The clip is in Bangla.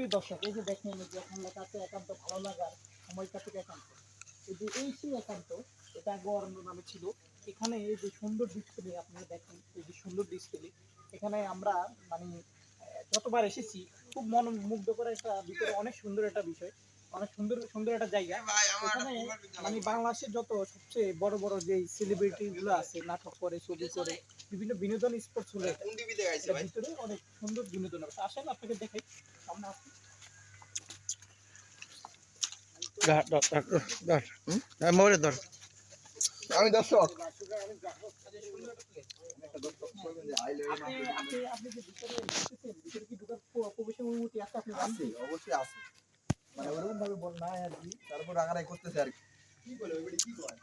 সুপ্রিয় দর্শক, এই যে দেখেন যে আপনার আছে একান্ত ভালো লাগার সময়টা থেকে একান্ত। এই যে এই সেই একান্ত, এটা আগে অরণ্য নামে ছিল। এখানে এই যে সুন্দর ডিসপ্লে আপনারা দেখেন, এই যে সুন্দর ডিসপ্লে এখানে আমরা মানে যতবার এসেছি, খুব মন মুগ্ধ করে একটা ভিতরে অনেক সুন্দর একটা বিষয়। অনেক সুন্দর সুন্দর একটা জায়গা। এখানে মানে বাংলাদেশের যত সবচেয়ে বড় বড় যে সেলিব্রিটি গুলো আছে নাটক করে ছবি করে বিভিন্ন বিনোদন স্পোর্টসগুলো ভিতরে অনেক সুন্দর বিনোদন আছে। আসেন আপনাকে দেখাই। সামনে আসুন? হ্যাঁ, আমি দর্শক। আপনি আপনি যে ভিতরে ভিতরে কি ঢুকার প্রবেশের অনুমতি আছে? আপনি আছে অবশ্যই আছে। মানে ওরকম ভাবে বল না আর কি, তারপর রাগারাই করতেছে আর কি। কি বলে ওই কি কয়